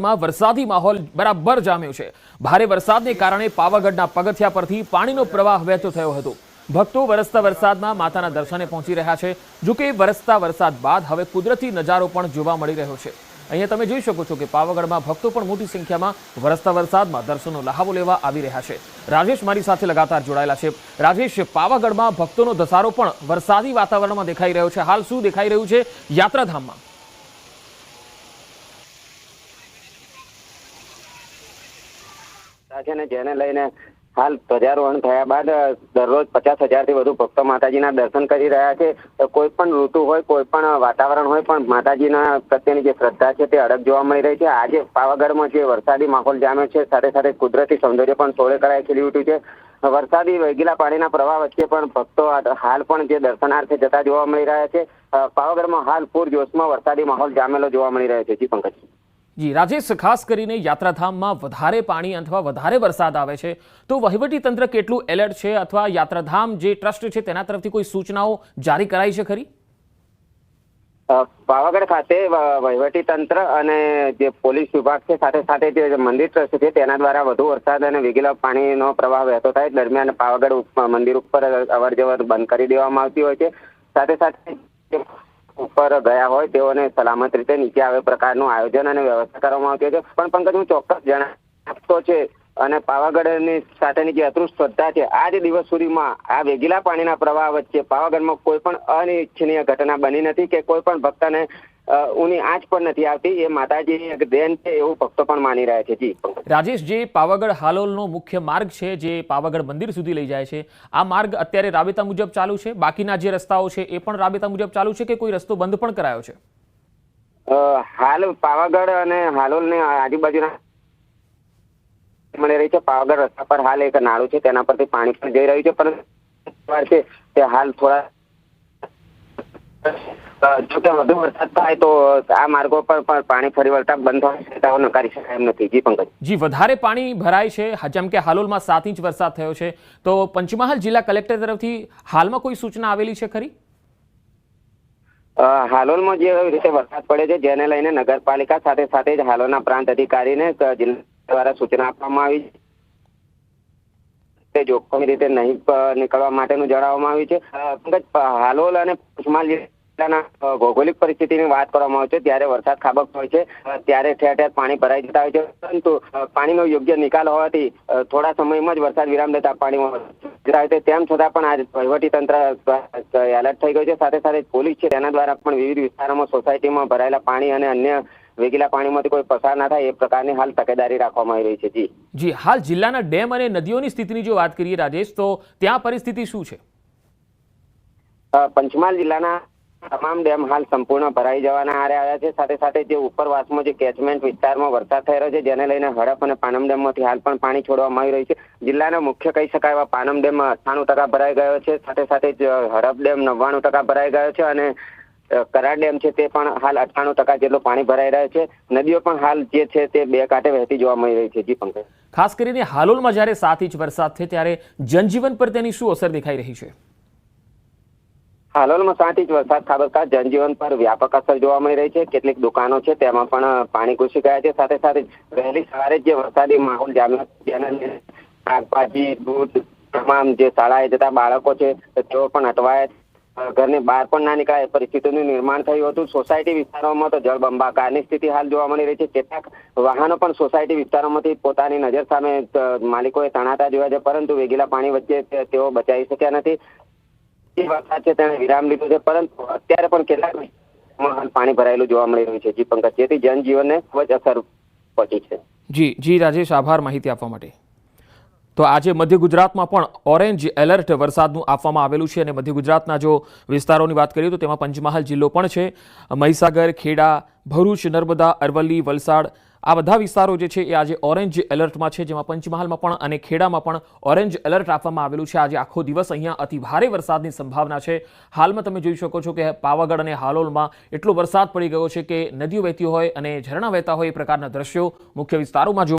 વરસાદી માહોલ બરાબર જામ્યો છે. ભારે વરસાદને કારણે પાવાગઢના પગથિયા પરથી પાણીનો પ્રવાહ વહેતો થયો હતો. ભક્તો વરસતા વરસાદમાં માતાના દર્શને પહોંચી રહ્યા છે. જો કે વરસતા વરસાદ બાદ હવે કુદરતી નજારો પણ જોવા મળી રહ્યો છે. અહીંયા તમે જોઈ શકો છો કે પાવાગઢમાં ભક્તો પણ મોટી સંખ્યામાં વરસતા વરસાદમાં દર્શનનો લહાવો લેવા આવી રહ્યા છે. રાજેશ મારી સાથે લગાતાર જોડાયેલા છે. રાજેશ, પાવાગઢમાં ભક્તોનો ધસારો પણ વરસાદી વાતાવરણમાં દેખાઈ રહ્યો છે. હાલ શું દેખાઈ રહ્યું છે? યાત્રાધામમાં. છે ને જેને લઈને હાલ ધ્વજારોહણ થયા બાદ દરરોજ પચાસ હજારથી વધુ ભક્તો માતાજીના દર્શન કરી રહ્યા છે. કોઈ પણ ઋતુ હોય, કોઈ પણ વાતાવરણ હોય, પણ માતાજીના પ્રત્યેની જે શ્રદ્ધા છે તે અડગ જોવા મળી રહી છે. આજે પાવાગઢમાં જે વરસાદી માહોલ જામ્યો છે, સાથે સાથે કુદરતી સૌંદર્ય પણ સોળે કરાય ખીલી ઉઠ્યું છે. વરસાદી વેગીલા પાણીના પ્રવાહ વચ્ચે પણ ભક્તો હાલ પણ જે દર્શનાર્થે જતા જોવા મળી રહ્યા છે. પાવાગઢમાં હાલ પૂર જોશમાં વરસાદી માહોલ જામેલો જોવા મળી રહ્યો છે. જી પંકજ. જી રાજેશ ખાસ કરીને યાત્રાધામમાં વધારે પાણી અથવા વધારે વરસાદ આવે છે. તો તંત્ર કેટલું એલર્ટ છે અથવા યાત્રાધામ જે ટ્રસ્ટ છે તેના તરફથી કોઈ સૂચનાઓ જારી કરાઈ છે ખરી? પાવાગઢ ખાતે તંત્ર અને જે પોલીસ વિભાગ છે સાથે સાથે જે મંદિર ટ્રસ્ટ છે તેના દ્વારા વધુ વરસાદ અને વેગીલા પાણીનો પ્રવાહ વહેતો થાય. દરમિયાન પાવાગઢ મંદિર ઉપર અવર જવર બંધ કરી દેવામાં આવતી હોય છે. સાથે સાથે ઉપર ગયા હોય, તેઓને સલામત રીતે નીચે આવે પ્રકારનું આયોજન અને વ્યવસ્થા કરવામાં આવતી છે. પણ પંકજ, હું ચોક્કસ જણાવતો છે અને પાવાગઢની સાથેની જે અતૃત શ્રદ્ધા છે, આ જ દિવસ સુધીમાં આ વેગીલા પાણીના પ્રવાહ વચ્ચે પાવાગઢમાં કોઈ પણ અનિચ્છનીય ઘટના બની નથી કે કોઈ પણ ભક્તને ઊની આંચ પણ નથી આવતી. એ માતાજી એક દેન છે એવું ભક્તો પણ માની રહ્યા છે. જી. રાજેશ જે પાવાગઢ હાલોલનો મુખ્ય માર્ગ છે જે પાવાગઢ મંદિર સુધી લઈ જાય છે. આ માર્ગ અત્યારે રાબેતા મુજબ ચાલુ છે. બાકીના જે રસ્તાઓ છે એ પણ રાબેતા મુજબ ચાલુ છે કે કોઈ રસ્તો બંધ પણ કરાયો છે? હાલ પાવાગઢ અને હાલોલની આજુબાજુના મળી રહી છે. પાવાગઢ રસ્તા પર હાલ એક નાળું છે તેના પરથી પાણી પણ જઈ રહ્યું છે. પરંતુ છે તે હાલ થોડા અ, જો કે વધુ વરસાદ થાય તો આ માર્ગો પર પણ પાણી ફરી વળતા બંધ શક્યતાઓ નકારી શકાય એમ નથી. જી પંકજ. જી વધારે પાણી ભરાય છે જેમ કે હાલોલમાં સાત ઇંચ વરસાદ થયો છે તો પંચમહાલ જિલ્લા કલેક્ટર તરફથી હાલમાં કોઈ સૂચના આવેલી છે ખરી? હાલોલમાં જે રીતે વરસાદ પડે છે જેને લઈને નગરપાલિકા સાથે સાથે જ હાલોલના પ્રાંત અધિકારીને જિલ્લા દ્વારા સૂચના આપવામાં આવી છે. જોખમી રીતે નહીં નીકળવા માટેનું જણાવવામાં આવ્યું છે. હાલોલ અને પંચમહાલ જિલ્લાના ભૌગોલિક પરિસ્થિતિની વાત કરવામાં આવે છે ત્યારે વરસાદ ખાબકતો હોય છે ત્યારે ઠેર ઠેર પાણી ભરાઈ જતા હોય છે પરંતુ પાણીનો યોગ્ય નિકાલ હોવાથી થોડા સમયમાં જ વરસાદ વિરામ લેતા પાણીમાં છે. તેમ છતાં પણ આજ વહીવટી તંત્ર એલર્ટ થઈ ગયું છે. સાથે સાથે પોલીસ છે તેના દ્વારા પણ વિવિધ વિસ્તારોમાં સોસાયટીમાં ભરાયેલા પાણી અને અન્ય વેગીલા પાણીમાંથી કોઈ પસાર ના થાય એ પ્રકારની હાલ તકેદારી રાખવામાં આવી રહી છે. જી. જી હાલ જિલ્લાના ડેમ અને નદીઓની સ્થિતિની જો વાત કરીએ રાજેશ તો ત્યાં પરિસ્થિતિ શું છે? પંચમહાલ જિલ્લાના તમામ ડેમ હાલ સંપૂર્ણ ભરાઈ જવાના આરે આવ્યા છે. સાથે સાથે જે ઉપરવાસમાં જે કેચમેન્ટ વિસ્તારમાં વરસાદ થઈ રહ્યો છે, જેને લઈને હડપ અને પાનમ ડેમમાંથી હાલ પણ પાણી છોડવામાં આવી રહ્યું છે. જિલ્લાના મુખ્ય કહી શકાય એવા પાનમ ડેમ અઠ્ઠાણું ટકા ભરાઈ ગયો છે. સાથે સાથે જ હડપ ડેમ નવ્વાણું ટકા ભરાઈ ગયો છે અને કરાર ડેમ છે તે પણ હાલ અઠ્ઠાણું ટકા જેટલું પાણી ભરાઈ રહ્યું છે. નદીઓ પણ હાલ જે છે તે બે કાંઠે વહેતી જોવા મળી રહી છે. જી પંકજ. ખાસ કરીને હાલોલમાં જ્યારે સાત ઇંચ વરસાદ છે ત્યારે જનજીવન પર તેની શું અસર દેખાઈ રહી છે? હાલોલમાં સાત જ વરસાદ ખાબકતા જનજીવન પર વ્યાપક અસર જોવા મળી રહી છે. કેટલીક દુકાનો છે, તેમાં પણ પાણી ઘૂસી ગયા છે. સાથે સાથે વહેલી સવારે જે વરસાદી માહોલ જામ્યો તેના લીધે શાકભાજી, દૂધ, તમામ જે શાળાએ જતા બાળકો છે, તેઓ પણ અટવાયા ઘરની બહાર પણ ના નીકળાય. પરિસ્થિતિનું નિર્માણ થયું હતું. સોસાયટી વિસ્તારોમાં તો જળબંબાકારની સ્થિતિ હાલ જોવા મળી રહી છે. કેટલાક વાહનો પણ સોસાયટી વિસ્તારોમાંથી પોતાની નજર સામે માલિકોએ તણાતા જોયા છે, પરંતુ વેગીલા પાણી વચ્ચે તેઓ બચાવી શક્યા નથી. જે વાત છે તેણે વિરામ લીધો છે, પરંતુ અત્યારે પણ કેટલાક પાણી ભરાયેલું જોવા મળી રહ્યું છે. જી, પંકજ, જેથી જનજીવનને ખૂબ જ અસર પહોંચી છે. જી જી, રાજેશ, આભાર માહિતી આપવા માટે. તો આજે મધ્ય ગુજરાતમાં પણ ઓરેન્જ એલર્ટ વરસાદનું આપવામાં આવેલું છે અને મધ્ય ગુજરાતના જો વિસ્તારોની વાત કરીએ તો તેમાં પંચમહાલ જિલ્લો પણ છે. મહીસાગર, ખેડા, ભરૂચ, નર્મદા, અરવલ્લી, વલસાડ આ બધા વિસ્તારો જે છે એ આજે ઓરેન્જ એલર્ટમાં છે, જેમાં પંચમહાલમાં પણ અને ખેડામાં પણ ઓરેન્જ એલર્ટ આપવામાં આવેલું છે. આજે આખો દિવસ અહીંયા અતિ ભારે વરસાદની સંભાવના છે. હાલમાં તમે જોઈ શકો છો કે પાવાગઢ અને હાલોલમાં એટલો વરસાદ પડી ગયો છે કે નદીઓ વહેતી હોય અને ઝરણા વહેતા હોય એ પ્રકારના દ્રશ્યો મુખ્ય વિસ્તારોમાં જોવા